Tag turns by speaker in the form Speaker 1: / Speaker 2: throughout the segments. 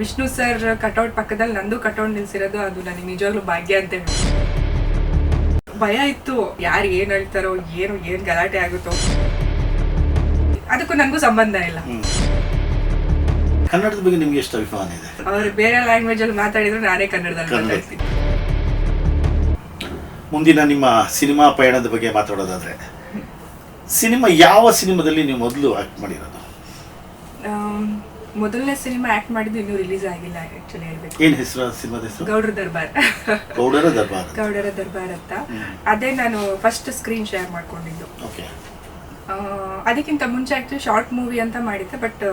Speaker 1: Vishnu sir cutout ಪಕ್ಕದಲ್ಲಿ ನಂದು cutout ನಿಲ್ಸಿರೋದು ಅದು ನನಗೆ ನಿಜವಾಗ್ಲೂ ಭಾಗ್ಯ ಅಂತ ಹೇಳಿ ಭಯ ಇತ್ತು. ಯಾರು ಏನ್ ಹೇಳ್ತಾರೋ ಏನು ಏನ್ ಗಲಾಟೆ ಆಗುತ್ತೋ. ಅದಕ್ಕೂ ನನಗೂ ಸಂಬಂಧ ಇಲ್ಲ.
Speaker 2: ಕನ್ನಡದ ಬಗ್ಗೆ ನಿಮ್ಗೆ ಎಷ್ಟು ಅಭಿಮಾನ ಇದೆ?
Speaker 1: ಅವ್ರು ಬೇರೆ ಲ್ಯಾಂಗ್ವೇಜ್ ಅಲ್ಲಿ ಮಾತಾಡಿದ್ರು ನಾನೇ ಕನ್ನಡದಲ್ಲಿ
Speaker 2: ಕನ್ನಡ.
Speaker 1: ಮಾತಾಡ್ತೀನಿ.
Speaker 2: ಮುಂದಿನ ನಿಮ್ಮ ಸಿನಿಮಾ ಪಯಣದ ಬಗ್ಗೆ ಮಾತಾಡೋದಾದ್ರೆ ಸಿನಿಮಾ ಯಾವ ಸಿನಿಮಾದಲ್ಲಿ ನೀವು ಮೊದಲು ಆಕ್ಟ್ ಮಾಡಿರೋದು?
Speaker 1: ಮೊದಲನೇ ಸಿನಿಮಾ ಆಕ್ಟ್ ಮಾಡಿದ್ದು ಇನ್ನೂ ರಿಲೀಸ್ ಆಗಿಲ್ಲ ಆಕ್ಚುಲಿ ಹೇಳ್ಬೇಕು.
Speaker 2: ಏನು ಹೆಸರು ಸಿನಿಮಾದ ಹೆಸರು?
Speaker 1: ಗೌಡರ ದರ್ಬಾರ್.
Speaker 2: ಗೌಡರ ದರ್ಬಾರ್
Speaker 1: ಗೌಡರ ದರ್ಬಾರ್ ಅಂತ. ಅದೇ ನಾನು ಫಸ್ಟ್ ಸ್ಕ್ರೀನ್ ಶೇರ್ ಮಾಡ್ಕೊಂಡಿದ್ದು.
Speaker 2: ಓಕೆ.
Speaker 1: ಅದಕ್ಕಿಂತ ಮುಂಚೆ ಆಕ್ಚುಲಿ ಶಾರ್ಟ್ ಮೂವಿ ಅಂತ ಮಾಡಿದ್ದೆ ಬಟ್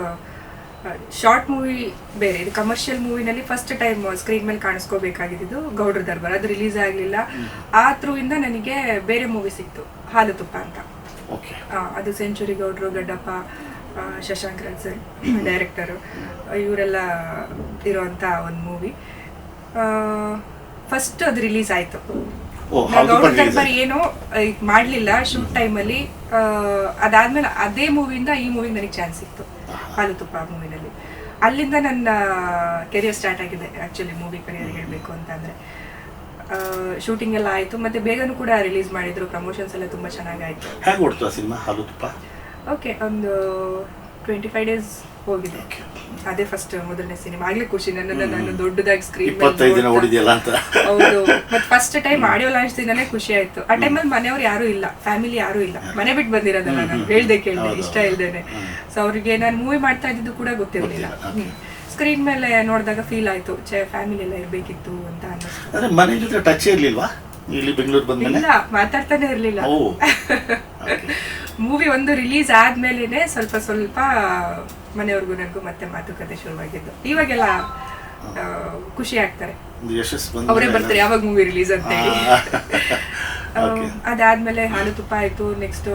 Speaker 1: ಶಾರ್ಟ್ ಮೂವಿ ಬೇರೆ. ಇದು ಕಮರ್ಷಿಯಲ್ ಮೂವಿನಲ್ಲಿ ಫಸ್ಟ್ ಟೈಮ್ ಸ್ಕ್ರೀನ್ ಮೇಲೆ ಕಾಣಿಸ್ಕೋಬೇಕಾಗಿದ್ದು ಗೌಡ್ರ ದರ್ಬಾರ್. ಅದು ರಿಲೀಸ್ ಆಗಲಿಲ್ಲ. ಆ ಥ್ರೂ ಇಂದ ನನಗೆ ಬೇರೆ ಮೂವಿ ಸಿಕ್ತು ಹಾಲು ತುಪ್ಪ ಅಂತ. ಅದು ಸೆಂಚುರಿ ಗೌಡ್ರು ಗಡ್ಡಪ್ಪ ಶಶಾಂಕ್ ಸರ್ ಡೈರೆಕ್ಟರು ಇವರೆಲ್ಲ ಇರುವಂಥ ಒಂದು ಮೂವಿ ಫಸ್ಟ್ ಅದು ರಿಲೀಸ್ ಆಯಿತು. ದರ್ಬಾರ್ ಏನು ಇದ್ ಮಾಡ್ಲಿಲ್ಲ ಶೂಟ್ ಟೈಮಲ್ಲಿ ಅದಾದ್ಮೇಲೆ ಅದೇ ಮೂವಿಯಿಂದ ಈ ಮೂವಿಗೆ ನನಗೆ ಚಾನ್ಸ್ ಸಿಕ್ತು. ಹಾಲು ತುಪ್ಪ ಮೂವಿನಲ್ಲಿ ಅಲ್ಲಿಂದ ನನ್ನ ಕೆರಿಯರ್ ಸ್ಟಾರ್ಟ್ ಆಗಿದೆ ಆ್ಯಕ್ಚುಲಿ ಮೂವಿ ಕರಿಯರ್ ಹೇಳಬೇಕು ಅಂತಂದ್ರೆ. ಶೂಟಿಂಗ್ ಎಲ್ಲ ಆಯ್ತು ಮತ್ತೆ ಬೇಗನೂ ಕೂಡ ರಿಲೀಸ್ ಮಾಡಿದ್ರು ಪ್ರಮೋಷನ್ಸ್ ಎಲ್ಲ ತುಂಬಾ ಚೆನ್ನಾಗಾಯ್ತು
Speaker 2: ಹೇಗೆ ಸಿನಿಮಾ ಹಾಲು ತುಪ್ಪ?
Speaker 1: ಓಕೆ ಒಂದು ಟ್ವೆಂಟಿ ಫೈವ್ ಡೇಸ್ ಹೋಗಿದೆ. ಅದೇ ಫಸ್ಟ್ ಮೊದಲನೇ ಸಿನಿಮಾ ಆಗ್ಲೇ ಖುಷಿ ನನ್ನ ನಾನು ದೊಡ್ಡದಾಗಿ ಸ್ಕ್ರೀನ್ ಹೌದು. ಮತ್ ಫಸ್ಟ್ ಟೈಮ್ ಆಡಿಯೋ ಲಾಂಚ್ ದಿನನೇ ಖುಷಿ ಆಯ್ತು. ಆ ಟೈಮಲ್ಲಿ ಮನೆಯವ್ರು ಯಾರು ಇಲ್ಲ ಫ್ಯಾಮಿಲಿ ಯಾರು ಇಲ್ಲ. ಮನೆ ಬಿಟ್ಟು ಬಂದಿರೋದಲ್ಲ ನಾನು. ಹೇಳ್ದೆ ಕೇಳ್ದೆ ಇಷ್ಟ. ಇಲ್ದೇನೆ. ಸೊ ಅವ್ರಿಗೆ ನಾನು ಮೂವಿ ಮಾಡ್ತಾ ಇದ್ದಿದ್ದು ಕೂಡ ಗೊತ್ತಿರಲಿಲ್ಲ. ಸ್ಕ್ರೀನ್ ಮೇಲೆ ನೋಡಿದಾಗ ಫೀಲ್ ಆಯ್ತು. ಛೇ ಫ್ಯಾಮಿಲಿ ಎಲ್ಲ ಇರ್ಬೇಕಿತ್ತು ಅಂತ ಅನ್ನಿಸ್ತು.
Speaker 2: ಮನೆ ಜೊತೆ ಟಚ್ ಇರ್ಲಿಲ್ವಾ? ಇಲ್ಲಿ ಬೆಂಗಳೂರು ಬಂದ್ಮೇಲೆ?
Speaker 1: ಇಲ್ಲ ಮಾತಾಡ್ತಾನೆ ಇರ್ಲಿಲ್ಲ.
Speaker 2: ಓ
Speaker 1: ಮೂವಿ ಒಂದು ರಿಲೀಸ್ ಆದ್ಮೇಲೆ ಸ್ವಲ್ಪ ಸ್ವಲ್ಪ ಮನೆಯವ್ರಿಗೂ ನನಗೂ ಮತ್ತೆ ಮಾತುಕತೆ ಶುರುವಾಗಿದ್ದು. ಇವಾಗೆಲ್ಲ ಖುಷಿ ಆಗ್ತಾರೆ. ಅವರೇ ಬರ್ತಾರೆ ಯಾವಾಗ ಮೂವಿ ರಿಲೀಸ್ ಅಂತ ಹೇಳಿ. ಅದಾದ್ಮೇಲೆ ಹಾಲು ತುಪ್ಪ ಆಯ್ತು ನೆಕ್ಸ್ಟ್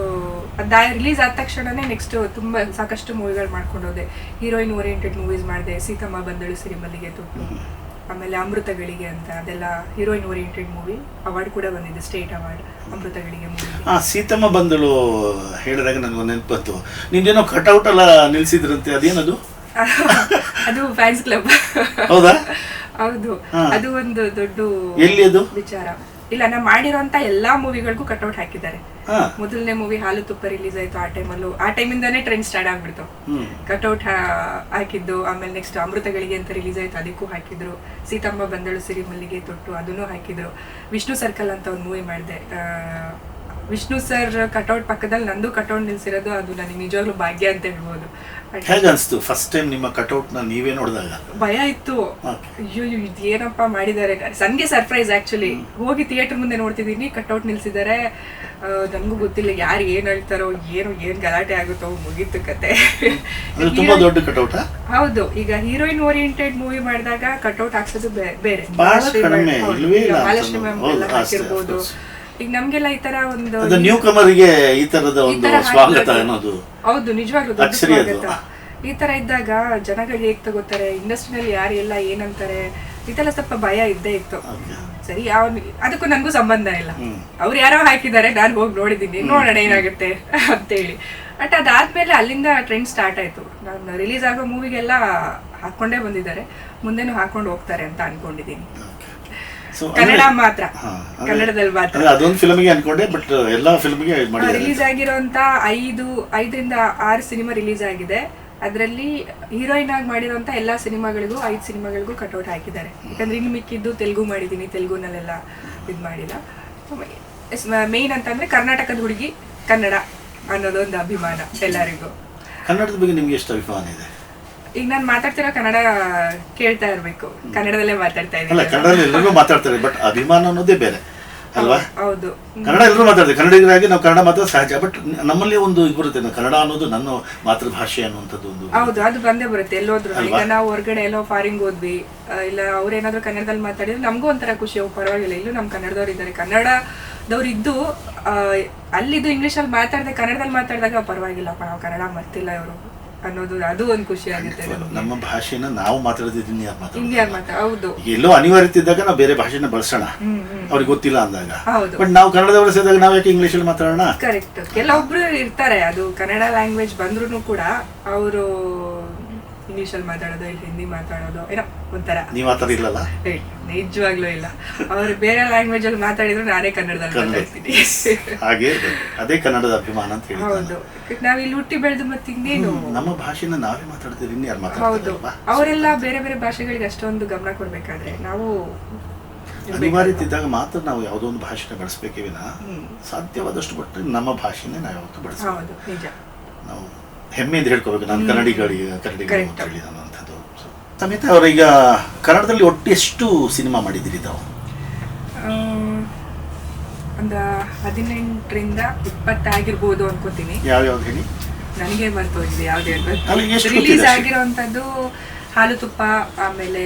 Speaker 1: ಅದ ರಿಲೀಸ್ ಆದ ತಕ್ಷಣನೇ ನೆಕ್ಸ್ಟ್ ತುಂಬಾ ಸಾಕಷ್ಟು ಮೂವಿಗಳು ಮಾಡ್ಕೊಂಡು ಹೋದೆ. ಹೀರೋಯಿನ್ ಓರಿಯೆಂಟೆಡ್ ಮೂವೀಸ್ ಮಾಡಿದೆ ಸೀತಮ್ಮ ಬಂದಳು ಸಿರಿಮಲ್ಲಿಗೆ ತೊಟ್ಟು ಆಮೇಲೆ ಅಮೃತಗಳಿಗೆ ಅಂತ ಅದೆಲ್ಲ ಹೀರೋಯಿನ್ ಓರಿಯೆಂಟೆಡ್ ಮೂವಿ ಅವಾರ್ಡ್ ಕೂಡ ಬಂದಿದೆ ಸ್ಟೇಟ್ ಅವಾರ್ಡ್ ಅಮೃತಗಳಿಗೆ
Speaker 2: ಆ ಸೀತಮ್ಮ ಬಂದಳು ಹೇಳಿದಾಗ ನನಗೆ ನೆನಪತ್ತು ನಿಮ್ದೇನೋ ಕಟ್ಔಟ್ ಎಲ್ಲ ನಿಲ್ಸಿದ್ರಂತೆ ಅದೇನದು?
Speaker 1: ಅದು ಫ್ಯಾನ್ಸ್ ಕ್ಲಬ್
Speaker 2: ಹೌದಾ?
Speaker 1: ಹೌದು. ಅದು ಒಂದು ದೊಡ್ಡ
Speaker 2: ಎಲ್ಲಿ ಅದು?
Speaker 1: ವಿಚಾರ. ಇಲ್ಲ ನಾ ಮಾಡಿರೋಂತ ಎಲ್ಲಾ ಮೂವಿಗಳಿಗೂ ಕಟ್ಔಟ್ ಹಾಕಿದ್ದಾರೆ. ಮೊದಲನೇ ಮೂವಿ ಹಾಲು ತುಪ್ಪ ರಿಲೀಸ್ ಆಯ್ತು ಆ ಟೈಮಲ್ಲೂ ಆ ಟೈಮಿಂದಾನೇ ಟ್ರೆಂಡ್ ಸ್ಟಾರ್ಟ್ ಆಗ್ಬಿಡ್ತು. ಕಟ್ಔಟ್ ಹಾಕಿದ್ದು ಆಮೇಲೆ ನೆಕ್ಸ್ಟ್ ಅಮೃತಗಳಿಗೆ ಅಂತ ರಿಲೀಸ್ ಆಯ್ತು ಅದಕ್ಕೂ ಹಾಕಿದ್ರು. ಸೀತಮ್ಮ ಬಂದಳು ಸಿರಿ ಮಲ್ಲಿಗೆ ತೊಟ್ಟು ಅದನ್ನು ಹಾಕಿದ್ರು. ವಿಷ್ಣು ಸರ್ಕಲ್ ಅಂತ ಒಂದು ಮೂವಿ ಮಾಡಿದೆ. ವಿಷ್ಣು ಸರ್ ಕಟೌಟ್ ಪಕ್ಕದಲ್ಲಿ ನಂದು ಕಟೌಟ್ ನಿಲ್ಸಿರೋದು ಅದು ನನಗೆ ನಿಜವಾಗ್ಲೂ ಭಾಗ್ಯ ಅಂತ ಹೇಳ್ಬೋದು. But
Speaker 2: ಹೇಗೆ ಅನಿಸ್ತು? ಫಸ್ಟ್ ಟೈಮ್ ನಿಮ್ಮ ನೀವೇ ನೋಡಿದಾಗ?
Speaker 1: ಭಯ ಇತ್ತು. ಅಯ್ಯೋ ಇದು ಏನಪ್ಪ ಮಾಡಿದ್ದಾರೆ? ನನಗೆ ಸರ್ಪ್ರೈಸ್ ಆಕ್ಚುಲಿ ಹೋಗಿ ಥಿಯೇಟರ್ ಮುಂದೆ ನೋಡ್ತಿದ್ದೀನಿ ಕಟ್ಔಟ್ ನಿಲ್ಸಿದ್ದಾರೆ. ನನಗೂ ಗೊತ್ತಿಲ್ಲ ಯಾರು ಏನ್ ಹೇಳ್ತಾರೋ ಏನು ಏನ್ ಗಲಾಟೆ ಆಗುತ್ತೋ ಮುಗೀತು ಕತೆ. ಹೌದು ಈಗ ಹೀರೋಯಿನ್ ಓರಿಯೆಂಟೆಡ್ ಮೂವಿ ಮಾಡಿದಾಗ ಕಟ್ಔಟ್ ಹಾಕ್ಸೋದು ಬೇರೆ. ಮಹಾಲಕ್ಷ್ಮಿ ಮ್ಯಾಮ್ ಎಲ್ಲ ಹಾಕಿರ್ಬೋದು. ಈಗ ನಮ್ಗೆಲ್ಲ ಈ ತರ ಒಂದು
Speaker 2: ನ್ಯೂ ಕಮರಿಗೆ ಈ ತರದ ಒಂದು ಸ್ವಾಗತ ಅನ್ನೋದು
Speaker 1: ಹೌದು ನಿಜವಾಗ್ಲೂ ದೊಡ್ಡ. ಸ್ವಾಗತ. ಈ ತರ ಇದ್ದಾಗ ಜನಗಳು ಹೇಗ್ ತಗೋತಾರೆ ಇಂಡಸ್ಟ್ರಿನಲ್ಲಿ ಯಾರು ಎಲ್ಲ ಏನಂತಾರೆ ಇದೆಲ್ಲ ಸ್ವಲ್ಪ ಭಯ ಇದ್ದೇ ಇತ್ತು. ಸರಿ ಯಾವ ಅದಕ್ಕೂ ನನಗೂ ಸಂಬಂಧ ಇಲ್ಲ. ಅವ್ರು ಯಾರೋ ಹಾಕಿದ್ದಾರೆ ನಾನು ಹೋಗಿ ನೋಡಿದ್ದೀನಿ. ನೋಡೋಣ ಏನಾಗುತ್ತೆ ಅಂತೇಳಿ. ಬಟ್ ಅದಾದ್ಮೇಲೆ ಅಲ್ಲಿಂದ ಟ್ರೆಂಡ್ ಸ್ಟಾರ್ಟ್ ಆಯ್ತು. ನಾನು ರಿಲೀಸ್ ಆಗೋ ಮೂವಿಗೆಲ್ಲ ಹಾಕೊಂಡೇ ಬಂದಿದ್ದಾರೆ. ಮುಂದೆನೂ ಹಾಕೊಂಡು ಹೋಗ್ತಾರೆ ಅಂತ ಅನ್ಕೊಂಡಿದ್ದೀನಿ. ಕನ್ನಡ ಮಾತ್ರ. ಕನ್ನಡದಲ್ಲಿ ಮಾತ್ರ.
Speaker 2: ಅದೊಂದು ಫಿಲ್ಮ್ಗೆ ಅನ್ಕೊಂಡೆ ಬಟ್ ಎಲ್ಲಾ ಫಿಲ್ಮ್ಗೆ
Speaker 1: ರಿಲೀಸ್ ಆಗಿರೋಂತ ಐದು ಐದರಿಂದ ಆರು ಸಿನಿಮಾ ರಿಲೀಸ್ ಆಗಿದೆ. ಅದರಲ್ಲಿ ಹೀರೋಯಿನ್ ಆಗಿ ಮಾಡಿರೋಂಥ ಎಲ್ಲಾ ಸಿನಿಮಾಗಳಿಗೂ ಐದು ಸಿನಿಮಾಗಳಿಗೂ ಕಟ್ಔಟ್ ಹಾಕಿದ್ದಾರೆ. ಯಾಕಂದ್ರೆ ಇನ್ನು ಮಿಕ್ಕಿದ್ದು ತೆಲುಗು ಮಾಡಿದ್ದೀನಿ ತೆಲುಗುನಲ್ಲೆಲ್ಲ ಇದು ಮಾಡಿಲ್ಲ. ಮೇನ್ ಅಂತಂದ್ರೆ ಕರ್ನಾಟಕದ ಹುಡುಗಿ ಕನ್ನಡ ಅನ್ನೋದೊಂದು ಅಭಿಮಾನ ಎಲ್ಲರಿಗೂ.
Speaker 2: ಕನ್ನಡದ ಬಗ್ಗೆ ನಿಮ್ಗೆ ಎಷ್ಟು ಅಭಿಮಾನ ಇದೆ?
Speaker 1: ಈಗ ನಾನು ಮಾತಾಡ್ತಿರೋ ಕನ್ನಡ ಕೇಳ್ತಾ ಇರ್ಬೇಕು. ಕನ್ನಡದಲ್ಲೇ ಮಾತಾಡ್ತಾ ಇದ್ದೀನಿ.
Speaker 2: ಕನ್ನಡ ಎಲ್ಲರೂ ಮಾತಾಡ್ತಾರೆ ಬಟ್ ಅಭಿಮಾನ ಅನ್ನೋದೇ ಬೇರೆ. ಅಲ್ವಾ?
Speaker 1: ಹೌದು
Speaker 2: ಕನ್ನಡ ಎಲ್ಲರೂ ಮಾತಾಡ್ತೀವಿ ಕನ್ನಡಿಗರಾಗಿ ನಾವು ಕನ್ನಡ ಮಾತ್ರ ಸಹಜ ಬಟ್ ನಮ್ಮಲ್ಲಿ ಒಂದು ಇದು ಬರುತ್ತೆ. ಕನ್ನಡ ಅನ್ನೋದು ನನ್ನ ಮಾತೃಭಾಷೆ ಅನ್ನುವಂಥದ್ದು ಒಂದು.
Speaker 1: ಹೌದು ಅದು ಬಂದೇ ಬರುತ್ತೆ ಎಲ್ಲೋದ್ರು. ಈಗ? ನಾವು ಹೊರಗಡೆ ಎಲ್ಲೋ ಫಾರಿಂಗ್ ಹೋದ್ವಿ ಇಲ್ಲ ಅವ್ರೇನಾದ್ರೂ ಕನ್ನಡದಲ್ಲಿ ಮಾತಾಡಿದ್ರೆ ನಮಗೂ ಒಂಥರ ಖುಷಿ. ಪರವಾಗಿಲ್ಲ ಇಲ್ಲೂ ನಮ್ಮ ಕನ್ನಡದವ್ರು ಇದ್ದಾರೆ. ಕನ್ನಡದವ್ರು ಇದ್ದು ಅಲ್ಲಿದ್ದು ಇಂಗ್ಲೀಷಲ್ಲಿ ಮಾತಾಡದೆ ಕನ್ನಡದಲ್ಲಿ ಮಾತಾಡಿದಾಗ ಪರವಾಗಿಲ್ಲಪ್ಪ ನಾವು ಕನ್ನಡ ಮರ್ತಿಲ್ಲ ಇವರು. ಅನ್ನೋದು ಅದು ಒಂದು ಖುಷಿ ಆಗುತ್ತೆ
Speaker 2: ನಮ್ಮ ಭಾಷೆನ ನಾವು ಮಾತಾಡೋದಿದ್ದೀನಿ ಯಾರು ಮಾತಾಡೋದು
Speaker 1: ಇಂಡಿಯಾ ಮಾತಾ ಹೌದು.
Speaker 2: ಎಲ್ಲೋ ಅನಿವಾರ್ಯತೆ ಇದ್ದಾಗ ನಾವು ಬೇರೆ ಭಾಷೆನ ಬಳಸೋಣ. ಅವ್ರಿಗೆ ಗೊತ್ತಿಲ್ಲ ಅಂದಾಗ.
Speaker 1: ಹೌದು.
Speaker 2: ಬಟ್ ನಾವು ಕನ್ನಡ ಬಳಸಿದಾಗ ನಾವು ಯಾಕೆ ಇಂಗ್ಲೀಷಲ್ಲಿ ಮಾತಾಡೋಣ?
Speaker 1: ಕರೆಕ್ಟ್ ಕೆಲವೊಬ್ರು ಇರ್ತಾರೆ ಅದು ಕನ್ನಡ ಲ್ಯಾಂಗ್ವೇಜ್ ಬಂದ್ರು ಕೂಡ ಅವರು ಇಂಗ್ಲೀಷಲ್ಲಿ ಮಾತಾಡೋದು ಇಲ್ಲಿ ಹಿಂದಿ ಮಾತಾಡೋದು ಏನೋ ಒಂಥರ.
Speaker 2: ನೀವು ಆ ಥರ ಇಲ್ಲಲ್ಲ
Speaker 1: ಏ, ನಿಜವಾಗ್ಲೂ ಇಲ್ಲ. ಅವ್ರು ಬೇರೆ ಲ್ಯಾಂಗ್ವೇಜ್ ಅಲ್ಲಿ ಮಾತಾಡಿದ್ರು ನಾನೇ ಕನ್ನಡದಲ್ಲಿ
Speaker 2: ಕನ್ನಡ.
Speaker 1: ಮಾತಾಡ್ತೀನಿ.
Speaker 2: ಹಾಗೆ ಇರ್ಬೇಕು. ಅದೇ ಕನ್ನಡದ ಅಭಿಮಾನ ಅಂತ ಹೇಳಿ
Speaker 1: ಹೌದು. ನಾವ್ ಇಲ್ಲಿ ಹುಟ್ಟಿ ಬೆಳೆದು ಮತ್ತೆ ಇನ್ನೇನು?
Speaker 2: ನಮ್ಮ ಭಾಷೆನ ನಾವೇ ಮಾತಾಡ್ತೀವಿ ಇನ್ಯಾರು
Speaker 1: ಹೌದು.
Speaker 2: ಮಾತಾಡ್ತಾರಲ್ವಾ
Speaker 1: ಅವರೆಲ್ಲ ಬೇರೆ ಬೇರೆ ಭಾಷೆಗಳಿಗೆ ಅಷ್ಟೊಂದು ಗಮನ ಕೊಡ್ಬೇಕಾದ್ರೆ ನಾವು
Speaker 2: ಅನಿವಾರ್ಯತೆ ಇದ್ದಾಗ ಮಾತ್ರ ನಾವು ಯಾವುದೋ ಒಂದು ಭಾಷೆನ ಬಳಸ್ಬೇಕೇ ವಿನ
Speaker 1: ಹ್ಮ್.
Speaker 2: ಸಾಧ್ಯವಾದಷ್ಟು ಬಿಟ್ಟರೆ ನಮ್ಮ ಭಾಷೆನೇ ನಾವು ಯಾವತ್ತೂ ಬಳಸ್ಬೇಕು.
Speaker 1: ಹೌದು ನಿಜ.
Speaker 2: ನಾವು ಹೆಮ್ಮೆಯಿಂದ ಹೇಳ್ಕೋಬೇಕು. ನಾನು ಕನ್ನಡಿಗಳಿಗೆ ಕನ್ನಡಿಗರು. ಅಂತ ಹೇಳಿ ನಾನು ಅಂಥದ್ದು. So, ಸಮೇತ ಅವರೀಗ ಕನ್ನಡದಲ್ಲಿ ಒಟ್ಟು ಎಷ್ಟು ಸಿನಿಮಾ ಮಾಡಿದ್ದೀರಿ ತಾವು?
Speaker 1: ಒಂದು ಹದಿನೆಂಟರಿಂದ ಇಪ್ಪತ್ತಾಗಿರ್ಬೋದು ಅನ್ಕೋತೀನಿ.
Speaker 2: ಯಾವ್ಯಾವ್ದು ಹೇಳಿ?
Speaker 1: ನನಗೆ ಮರ್ತೋಗಿದೆ ಯಾವ್ದು ರಿಲೀಸ್ ಆಗಿರುವಂಥದ್ದು ಹಾಲು ತುಪ್ಪ ಆಮೇಲೆ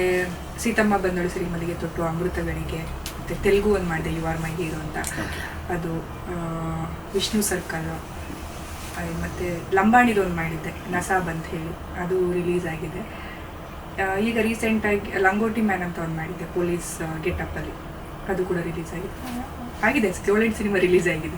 Speaker 1: ಸೀತಮ್ಮ ಬಂದಳು ಸಿರಿಮಲ್ಲಿಗೆ ತೊಟ್ಟು ಅಮೃತಗಳಿಗೆ ಮತ್ತು ತೆಲುಗು ಒಂದು ಮಾಡಿದೆ ಯು ಆರ್ ಮೈ ಹೀರೋ ಅಂತ. ಅದು ವಿಷ್ಣು ಸರ್ಕಲ್. ಮತ್ತೆ ಲಂಬಾಣಿದು ಒಂದು ಮಾಡಿದ್ದೆ ನಸಾಬ್ ಅಂತ ಹೇಳಿ. ಅದು ರಿಲೀಸ್ ಆಗಿದೆ. ಈಗ ಈಗ ರೀಸೆಂಟಾಗಿ ಲಂಗೋಟಿ ಮ್ಯಾನ್ ಅಂತ ಒಂದು ಮಾಡಿದ್ದೆ ಪೊಲೀಸ್ ಗೆಟಪ್ಪಲ್ಲಿ ಅದು ಕೂಡ ರಿಲೀಸ್ ಆಗಿದೆ. ಆಗಿದೆ ಏಳೆಂಟು ಸಿನಿಮಾ ರಿಲೀಸ್ ಆಗಿದೆ.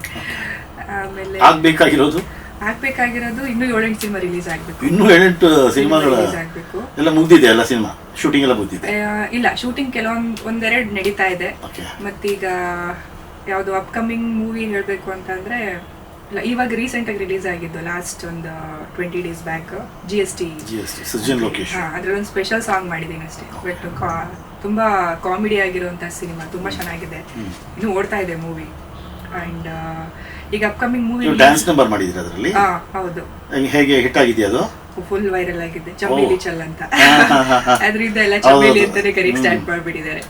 Speaker 1: ಆಮೇಲೆ
Speaker 2: ಆಗ್ಬೇಕಾಗಿರೋದು?
Speaker 1: ಆಗ್ಬೇಕಾಗಿರೋದು ಇನ್ನೂ ಏಳೆಂಟು ಸಿನಿಮಾ ರಿಲೀಸ್ ಆಗ್ಬೇಕು.
Speaker 2: ಇನ್ನು ಏಳೆಂಟು
Speaker 1: ಸಿನಿಮಾ ಆಗ್ಬೇಕು.
Speaker 2: ಎಲ್ಲ ಮುಗ್ದಿದೆ ಎಲ್ಲ ಸಿನಿಮಾ? ಶೂಟಿಂಗ್ ಎಲ್ಲ ಮುಗ್ದಿದೆ?
Speaker 1: ಇಲ್ಲ ಶೂಟಿಂಗ್ ಕೆಲವೊಂದು ಒಂದೆರಡು ನಡೀತಾ ಇದೆ. ಮತ್ತೀಗ ಯಾವುದು ಅಪ್ಕಮಿಂಗ್ ಮೂವಿ ಹೇಳಬೇಕು ಅಂತಂದ್ರೆ ಇಲ್ಲ ರೀಸೆಂಟ್ ಆಗಿ ರಿಲೀಸ್ ಆಗಿದ್ದು ಲಾಸ್ಟ್ ಒಂದು twenty days back G S T
Speaker 2: G S T Sajjan
Speaker 1: ಅದ್ರಲ್ಲಿ ಒಂದು ಸ್ಪೆಷಲ್ ಸಾಂಗ್ ಮಾಡಿದ್ದೀನಿ ಅಷ್ಟೇ. ಬಟ್ ತುಂಬಾ ಕಾಮಿಡಿ ಆಗಿರುವಂತ ಸಿನಿಮಾ ತುಂಬಾ ಚೆನ್ನಾಗಿದೆ. ಇನ್ನು ಓಡ್ತಾ ಇದೆ ಮೂವಿ ಅಂಡ್ ಈಗ ಅಪ್ಕಮಿಂಗ್ ಮೂವಿ
Speaker 2: ಡ್ಯಾನ್ಸ್ ನಂಬರ್ ಮಾಡಿದ್ರೆ ಅದರಲ್ಲಿ?
Speaker 1: ಹಾ ಹೌದು.
Speaker 2: ಹೇಗೆ ಹಿಟ್ ಆಗಿದೆಯಾ ಅದು?
Speaker 1: ಫುಲ್ ವೈರಲ್ ಆಗಿದೆ ಚಮೇಲಿ. ಚಲ್ ಅಂತ. ಅದರಿಂದ ಎಲ್ಲ ಚಮೇಲಿ. ಅಂತಾನೆ ಕರೀಕ್
Speaker 2: ಹ್ಮ್.
Speaker 1: ಸ್ಟಾರ್ಟ್ ಮಾಡ್ಬಿಟ್ಟಿದ್ದಾರೆ.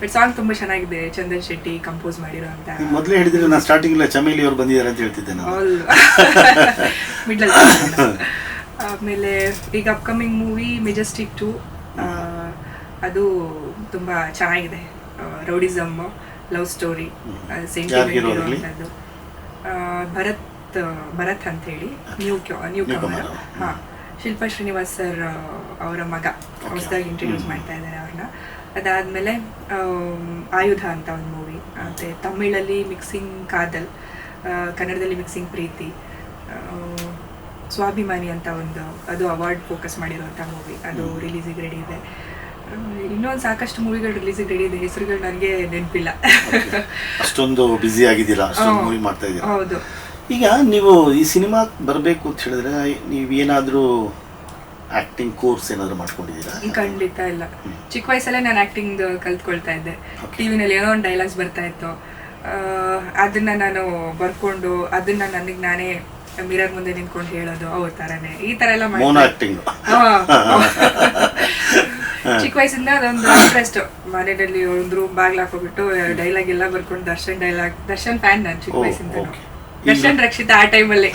Speaker 1: ಬಟ್ ಸಾಂಗ್ ತುಂಬಾ ಚೆನ್ನಾಗಿದೆ. ಚಂದನ್ ಶೆಟ್ಟಿ ಕಂಪೋಸ್ ಮಾಡಿರೋ ಅಂತ.
Speaker 2: ಮೊದಲೇ ಹೇಳಿದ್ರೆ ನಾನು ಸ್ಟಾರ್ಟಿಂಗ್ ಇಲ್ಲ ಚಮೇಲಿ ಅವ್ರು ಬಂದಿದ್ದಾರೆ ಅಂತ ಹೇಳ್ತಿದ್ದೆ ನಾನು.
Speaker 1: ಮಿಡ್ಲ್ ಆಮೇಲೆ ಈಗ ಅಪ್ಕಮಿಂಗ್ ಮೂವಿ ಮೆಜೆಸ್ಟಿಕ್ ಟು ಅದು ತುಂಬಾ ಚೆನ್ನಾಗಿದೆ. Rowdyism love story. Sentiment Bharat Bharat ಅಂತ ಹೇಳಿ ನ್ಯೂ ನ್ಯೂ ಕಮರ್. ಹಾ. ಶಿಲ್ಪಾ ಶ್ರೀನಿವಾಸ್ ಸರ್ ಅವರ ಮಗ. ಹೊಸದಾಗಿ ಇಂಟ್ರೊಡ್ಯೂಸ್ ಮಾಡ್ತಾ ಇದ್ದಾರೆ ಅವ್ರನ್ನ. ಅದಾದ್ಮೇಲೆ ಆಯುಧ ಅಂತ ಒಂದು ಮೂವಿ ಮತ್ತೆ ತಮಿಳಲ್ಲಿ ಮಿಕ್ಸಿಂಗ್ ಕಾದಲ್ ಕನ್ನಡದಲ್ಲಿ ಮಿಕ್ಸಿಂಗ್ ಪ್ರೀತಿ ಸ್ವಾಭಿಮಾನಿ ಅಂತ ಒಂದು ಅದು ಅವಾರ್ಡ್ ಫೋಕಸ್ ಮಾಡಿರುವಂಥ ಮೂವಿ ಅದು ರಿಲೀಸಿಗೆ ರೆಡಿ ಇದೆ. ಇನ್ನೊಂದು ಸಾಕಷ್ಟು ಮೂವಿಗಳು ರಿಲೀಸಿಗೆ ರೆಡಿ ಇದೆ. ಹೆಸರುಗಳು ನನಗೆ ನೆನಪಿಲ್ಲ.
Speaker 2: ಅಷ್ಟೊಂದು ಬ್ಯುಸಿ ಆಗಿದ್ದೀರಾ? ಅಷ್ಟೊಂದು ಮೂವಿ ಮಾಡ್ತಾ ಇದ್ದೀರಾ
Speaker 1: ಹೌದು.
Speaker 2: ಈಗ ನೀವು ಈ ಸಿನಿಮಾ ಬರಬೇಕು ಅಂತ ಹೇಳಿದ್ರೆ ನೀವು ಏನಾದರೂ ಆಕ್ಟಿಂಗ್ ಕೋರ್ಸ್ ಏನಾದರೂ ಮಾಡ್ಕೊಂಡಿದ್ದೀರಾ?
Speaker 1: ಖಂಡಿತ ಇಲ್ಲ. ಚಿಕ್ಕ ವಯಸ್ಸಲ್ಲೇ ನಾನು ಆಕ್ಟಿಂಗ್ ಕಲ್ತ್ಕೊಳ್ತಾ ಇದ್ದೆ. ಟಿವಿನಲ್ಲಿ ಏನೋ ಒಂದು ಡೈಲಾಗ್ಸ್ ಬರ್ತಾ ಇತ್ತು. ಅದನ್ನ ನಾನು ಬರ್ಕೊಂಡು ಅದನ್ನ ನನಗೆ ನಾನೇ ಮಿರರ್ ಮುಂದೆ ನಿಂತ್ಕೊಂಡು ಹೇಳೋದು ಅವ್ರ ತರನೇ ಈ ತರ ಎಲ್ಲ. ಚಿಕ್ಕ ವಯಸ್ಸಿಂದ ಅದೊಂದು ಇಂಟ್ರೆಸ್ಟ್ ಮನೆಯಲ್ಲಿ ಒಂದು ರೂಮ್ ಬಾಗ್ಲ ಹಾಕೋಬಿಟ್ಟು ಡೈಲಾಗ್ ಎಲ್ಲ ಬರ್ಕೊಂಡು ದರ್ಶನ್ ಡೈಲಾಗ್ ದರ್ಶನ್ ಫ್ಯಾನ್ ನಾನು ಚಿಕ್ಕ ವಯಸ್ಸಿಂದ. ದರ್ಶನ್ ರಕ್ಷಿತ ಆ ಟೈಮಲ್ಲಿ.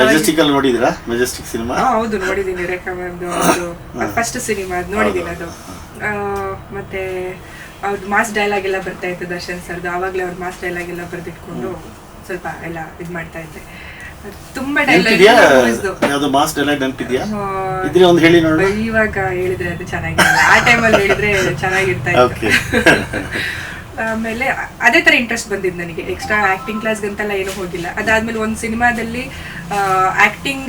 Speaker 2: ಮೆಜೆಸ್ಟಿಕ್ ಅಲ್ಲಿ ನೋಡಿದ್ರ? ಮೆಜೆಸ್ಟಿಕ್ ಸಿನಿಮಾ
Speaker 1: ಹೌದು ನೋಡಿದ್ದೀನಿ ರೇಖಾ ಮ್ಯಾಮ್ದು ಅದು ಫಸ್ಟ್ ಸಿನಿಮಾ ಅದು ನೋಡಿದ್ದೀನಿ ಅದು. ಮತ್ತೆ ಅವ್ರದ್ದು ಮಾಸ್ ಡೈಲಾಗ್ ಎಲ್ಲ ಬರ್ತಾ ಇತ್ತು ದರ್ಶನ್ ಸರ್ದು. ಆವಾಗಲೇ ಅವ್ರ ಮಾಸ್ ಡೈಲಾಗ್ ಎಲ್ಲ ಬರೆದಿಟ್ಕೊಂಡು ಸ್ವಲ್ಪ ಎಲ್ಲ ಇದು ಮಾಡ್ತಾ ಇದ್ದೆ. ತುಂಬಾ ಡೈಲಾಗ್
Speaker 2: ಯಾವ್ದು ಮಾಸ್ ಡೈಲಾಗ್ ನೆನಪಿದ್ಯಾ? ಇದ್ರೆ ಒಂದು ಹೇಳಿ ನೋಡೋಣ.
Speaker 1: ಇವಾಗ ಹೇಳಿದ್ರೆ ಅದು ಚೆನ್ನಾಗಿಲ್ಲ ಆ ಟೈಮಲ್ಲಿ ಹೇಳಿದ್ರೆ ಚೆನ್ನಾಗಿರ್ತಾ ಇತ್ತು. ಆಮೇಲೆ ಅದೇ ಥರ ಇಂಟ್ರೆಸ್ಟ್ ಬಂದಿದ್ದು ನನಗೆ. ಎಕ್ಸ್ಟ್ರಾ ಆಕ್ಟಿಂಗ್ ಕ್ಲಾಸ್ಗಂತೆಲ್ಲ ಏನೂ ಹೋಗಿಲ್ಲ. ಅದಾದ್ಮೇಲೆ ಒಂದು ಸಿನಿಮಾದಲ್ಲಿ ಆ್ಯಕ್ಟಿಂಗ್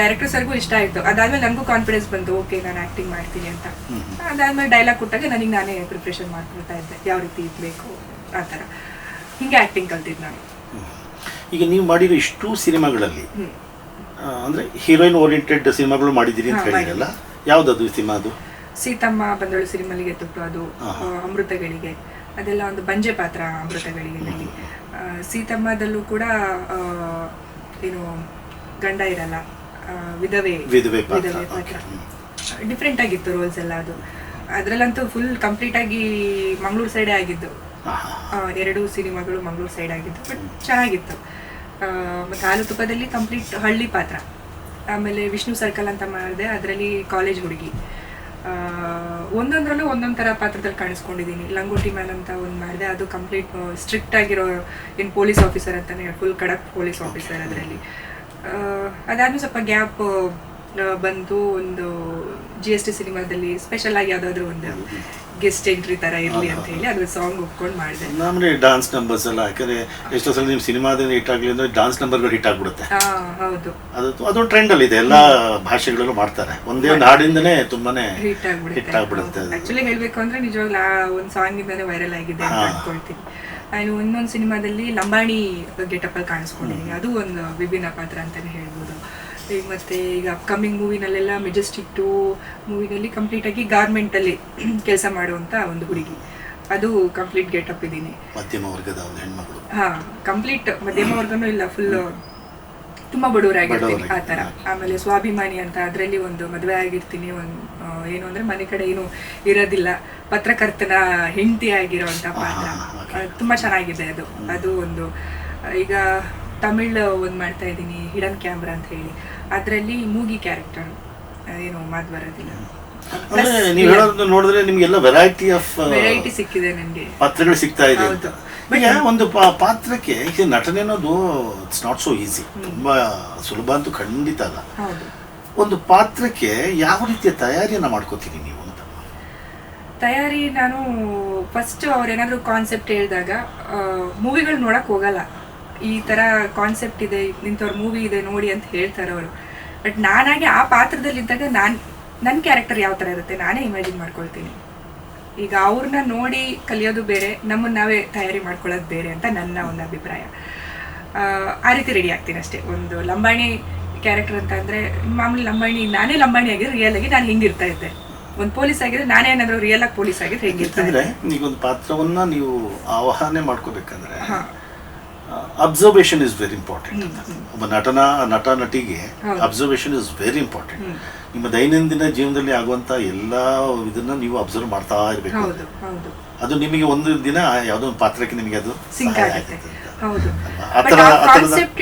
Speaker 1: ಡೈರೆಕ್ಟರ್ ಸರ್ಗೂ ಇಷ್ಟ ಆಯ್ತು. ಅದಾದ್ಮೇಲೆ ನನಗೂ ಕಾನ್ಫಿಡೆನ್ಸ್ ಬಂತು. ಓಕೆ ನಾನು ಆ್ಯಕ್ಟಿಂಗ್ ಮಾಡ್ತೀನಿ ಅಂತ. ಅದಾದ್ಮೇಲೆ ಡೈಲಾಗ್ ಕೊಟ್ಟಾಗ ನನಗೆ ನಾನೇ ಪ್ರಿಪ್ರೇಷನ್ ಮಾಡ್ಕೊಳ್ತಾ ಇದ್ದೆ. ಯಾವ ರೀತಿ ಇರಬೇಕು ಆ ಥರ ಹಿಂಗೆ ಆ್ಯಕ್ಟಿಂಗ್ ಕಲ್ತಿದ್ದು ನಾನು.
Speaker 2: ಈಗ ನೀವು ಮಾಡಿರೋ ಇಷ್ಟು ಸಿನಿಮಾಗಳಲ್ಲಿ ಅಂದರೆ ಹೀರೋಯಿನ್ ಓರಿಯೆಂಟೆಡ್ ಸಿನಿಮಾಗಳು ಮಾಡಿದ್ದೀರಿ ಅಂತ ಹೇಳಿರಲ್ಲ ಯಾವ್ದದು ಸಿನಿಮಾ ಅದು?
Speaker 1: ಸೀತಮ್ಮ ಬಂದಳು ಸಿನಿಮಾಲಿಗೆ ತುಟ್ಟು ಅದು ಅಮೃತಗಳಿಗೆ. ಅದೆಲ್ಲ ಒಂದು ಬಂಜೆ ಪಾತ್ರ. ಆ, ಸೀತಮ್ಮದಲ್ಲೂ ಕೂಡ ಏನು ಗಂಡ ಇರಲ್ಲ ವಿಧವೆ
Speaker 2: ವಿಧವೆ ಪಾತ್ರ
Speaker 1: ಡಿಫ್ರೆಂಟ್ ಆಗಿತ್ತು ರೋಲ್ಸ್ ಎಲ್ಲ ಅದು. ಅದರಲ್ಲಂತೂ ಫುಲ್ ಕಂಪ್ಲೀಟ್ ಆಗಿ ಮಂಗಳೂರು ಸೈಡೇ ಆಗಿದ್ದು. ಎರಡು ಸಿನಿಮಾಗಳು ಮಂಗಳೂರು ಸೈಡ್ ಆಗಿತ್ತು ಬಟ್ ಚೆನ್ನಾಗಿತ್ತು. ಆ, ಮತ್ತೆ ಹಾಲು ತುಪ್ಪದಲ್ಲಿ ಕಂಪ್ಲೀಟ್ ಹಳ್ಳಿ ಪಾತ್ರ. ಆಮೇಲೆ ವಿಷ್ಣು ಸರ್ಕಲ್ ಅಂತ ಮಾಡಿದೆ ಅದರಲ್ಲಿ ಕಾಲೇಜ್ ಹುಡುಗಿ. ಒಂದೊಂದ್ರಲ್ಲೂ ಒಂದೊಂದ್ ಥರ ಪಾತ್ರದಲ್ಲಿ ಕಾಣಿಸ್ಕೊಂಡಿದ್ದೀನಿ. ಲಂಗೋಟಿ ಮ್ಯಾನ್ ಅಂತ ಒಂದು ಮಾಡಿದೆ. ಅದು ಕಂಪ್ಲೀಟ್ ಸ್ಟ್ರಿಕ್ಟ್ ಆಗಿರೋ ಏನ್ ಪೊಲೀಸ್ ಆಫೀಸರ್ ಅಂತಾನೆ ಫುಲ್ ಕಡಕ್ ಪೊಲೀಸ್ ಆಫೀಸರ್ ಅದರಲ್ಲಿ. ಅದಾದ್ಮೇಲೆ ಸ್ವಲ್ಪ ಗ್ಯಾಪ್ ಬಂತು ಒಂದು ಜಿ ಎಸ್ ಟಿ ಸಿನಿಮಾದಲ್ಲಿ ಸ್ಪೆಷಲ್ ಆಗಿ ಯಾವ್ದಾದ್ರು ಒಂದು ಗೆಸ್ಟ್ ಎಂಟ್ರಿ ತರ ಇರ್ಲಿ ಅಂತ ಹೇಳಿ ಅದ್ರ ಸಾಂಗ್ ಒಪ್ಕೊಂಡು ಮಾಡಿದೆ.
Speaker 2: ನಮ್ಮನೆ ಡಾನ್ಸ್ ನಂಬರ್ಸ್ ಎಲ್ಲ ಯಾಕಂದ್ರೆ ಎಷ್ಟೋ ಸಲ ನಿಮ್ಮ ಸಿನಿಮಾದಿಂದ ಹಿಟ್ ಆಗಲಿ ಅಂದ್ರೆ ಡಾನ್ಸ್ ನಂಬರ್ಗಳು ಹಿಟ್ ಆಗ್ಬಿಡುತ್ತೆ.
Speaker 1: ಹಾ ಹೌದು.
Speaker 2: ಅದು ಅದೊಂದು ಟ್ರೆಂಡ್ ಅಲ್ಲಿ ಇದೆ. ಎಲ್ಲ ಭಾಷೆಗಳಲ್ಲೂ ಮಾಡ್ತಾರೆ. ಒಂದೇ ಒಂದು ಹಾಡಿಂದನೇ ತುಂಬಾನೇ
Speaker 1: ಹಿಟ್
Speaker 2: ಹಿಟ್ ಆಗ್ಬಿಡುತ್ತೆ.
Speaker 1: ಆಕ್ಚುಲಿ ಹೇಳ್ಬೇಕು ಅಂದ್ರೆ ನಿಜವಾಗ್ಲೂ ಆ ಒಂದು ಸಾಂಗ್ ಇಂದಾನೆ ವೈರಲ್ ಆಗಿದೆ ಅಂತ. ಅನ್ಕೊಳ್ತೀನಿ. ನಾನು ಇನ್ನೊಂದು ಸಿನಿಮಾದಲ್ಲಿ ಲಂಬಾಣಿ ಗೆಟಪ್ ಅಲ್ಲಿ ಕಾಣಿಸ್ಕೊಂಡಿದ್ದೀನಿ. ಅದು ಒಂದು ವಿಭಿನ್ನ ಪಾತ್ರ ಅಂತಾನೆ ಹೇಳ್ಬೋದು. ಈಗ ಮತ್ತೆ ಈಗ ಅಪ್ಕಮಿಂಗ್ ಮೂವಿನಲ್ಲೆಲ್ಲ ಮೆಜೆಸ್ಟಿಕ್ ಟು ಮೂವಿನಲ್ಲಿ ಕಂಪ್ಲೀಟ್ ಆಗಿ ಗಾರ್ಮೆಂಟ್ ಅಲ್ಲಿ ಕೆಲಸ ಮಾಡುವಂತ ಒಂದು ಹುಡುಗಿ. ಅದು ಕಂಪ್ಲೀಟ್ ಗೆಟಪ್ ಇದ್ದೀನಿ.
Speaker 2: ಮಧ್ಯಮ ವರ್ಗದ ಒಂದು ಹೆಣ್ಮಗಳು.
Speaker 1: ಹಾ ಕಂಪ್ಲೀಟ್ ಮಧ್ಯಮ ವರ್ಗನೂ ಇಲ್ಲ ಫುಲ್ ತುಂಬಾ ಬಡವರಾಗಿರ್ತೀನಿ ಆ ತರ ಆಮೇಲೆ ಸ್ವಾಭಿಮಾನಿ ಅಂತ ಅದರಲ್ಲಿ ಒಂದು ಮದುವೆ ಆಗಿರ್ತೀನಿ ಒಂದು ಏನು ಅಂದ್ರೆ ಮನೆ ಕಡೆ ಏನು ಇರೋದಿಲ್ಲ. ಪತ್ರಕರ್ತನ ಹೆಂಡತಿ ಆಗಿರೋಂಥ ಪಾತ್ರ. ತುಂಬಾ ಚೆನ್ನಾಗಿದೆ ಅದು. ಅದು ಒಂದು ಈಗ ತಮಿಳ್ ಒಂದು ಮಾಡ್ತಾ ಇದ್ದೀನಿ ಹಿಡನ್ ಕ್ಯಾಮ್ರಾ ಅಂತ ಹೇಳಿ. ಅದರಲ್ಲಿ ಮೂಗಿ ಕ್ಯಾರೆಕ್ಟರ್ ಏನು ಮಾತು ಬರೋದಿಲ್ಲ
Speaker 2: ನೀವು ಹೇಳೋದನ್ನ ನೋಡಿದ್ರೆ ನಿಮಗೆಲ್ಲ ವೆರೈಟಿ ಆಫ್
Speaker 1: ವೆರೈಟಿ ಸಿಕ್ಕಿದೆ ನನಗೆ.
Speaker 2: ಪಾತ್ರಗಳು ಸಿಗ್ತಾ ಇದೆ ಅಂತ. ಒಂದು ಪಾತ್ರಕ್ಕೆ ನಟನೆ ಅನ್ನೋದು ಇಟ್ಸ್ ನಾಟ್ ಸೋ ಈಸಿ ತುಂಬಾ ಸುಲಭ ಅಂತೂ ಖಂಡಿತ ಅಲ್ಲ. ಒಂದು ಪಾತ್ರಕ್ಕೆ ಯಾವ ರೀತಿಯ ತಯಾರಿಯನ್ನ ಮಾಡ್ಕೋತೀನಿ ನೀವು ಅಂತ?
Speaker 1: ತಯಾರಿ ನಾನು ಫಸ್ಟ್ ಅವ್ರೇನಾದ್ರು ಕಾನ್ಸೆಪ್ಟ್ ಹೇಳಿದಾಗ ಮೂವಿಗಳು ನೋಡಕ್ ಹೋಗಲ್ಲ. ಈ ತರ ಕಾನ್ಸೆಪ್ಟ್ ಇದೆ ಇಂಥವ್ರ ಮೂವಿ ಇದೆ ನೋಡಿ ಅಂತ ಹೇಳ್ತಾರೆ ಅವರು. ಬಟ್ ನಾನಾಗಿ ಆ ಪಾತ್ರದಲ್ಲಿದ್ದಾಗ ನಾನು ನನ್ನ ಕ್ಯಾರೆಕ್ಟರ್ ಯಾವ ಥರ ಇರುತ್ತೆ ನಾನೇ ಇಮ್ಯಾಜಿನ್ ಮಾಡ್ಕೊಳ್ತೀನಿ. ಈಗ ಅವ್ರನ್ನ ನೋಡಿ ಕಲಿಯೋದು ಬೇರೆ ನಮ್ಮನ್ನ ನಾವೇ ತಯಾರಿ ಮಾಡ್ಕೊಳ್ಳೋದು ಬೇರೆ ಅಂತ ನನ್ನ ಒಂದು ಅಭಿಪ್ರಾಯ. ಆ, ರೀತಿ ರೆಡಿ ಆಗ್ತೀನಿ ಅಷ್ಟೇ. ಒಂದು ಲಂಬಾಣಿ ಕ್ಯಾರೆಕ್ಟರ್ ಅಂತ ಅಂದ್ರೆ ಮಾಮೂಲಿ ಲಂಬಾಣಿ ನಾನೇ ಲಂಬಾಣಿ ಆಗಿದ್ರೆ ರಿಯಲ್ ಆಗಿ ನಾನು ಹಿಂಗಿರ್ತಾ ಇದ್ದೆ. ಒಂದು ಪೊಲೀಸ್ ಆಗಿದ್ರೆ ನಾನೇ ಏನಾದ್ರು ರಿಯಲ್ ಆಗಿ ಪೊಲೀಸ್ ಆಗಿದ್ರೆ ಹೆಂಗಿರ್ತಾ
Speaker 2: ಯಾಕಂದ್ರೆ
Speaker 1: ಇದ್ದೆ.
Speaker 2: ಈಗ ಒಂದು ಪಾತ್ರವನ್ನ ನೀವು ಆವಾಹನೆ ಮಾಡ್ಕೋಬೇಕಂದ್ರೆ
Speaker 1: ಹಾ.
Speaker 2: Observation is very important. ಒಬ್ಬ ನಟನ ನಟ ನಟಿಗೆ. ಅಬ್ಸರ್ವೇಷನ್ ಇಸ್ ವೆರಿ ಇಂಪಾರ್ಟೆಂಟ್ ನಿಮ್ಮ ದೈನಂದಿನ ಜೀವನದಲ್ಲಿ ಆಗುವಂತ ಎಲ್ಲ ಇದನ್ನ ನೀವು ಅಬ್ಸರ್ವ್ ಮಾಡ್ತಾ ಇರಬೇಕು. ಅದು ನಿಮಗೆ ಒಂದು ದಿನ ಯಾವುದೋ ಒಂದು ಪಾತ್ರಕ್ಕೆ ನಿಮಗೆ ಅದು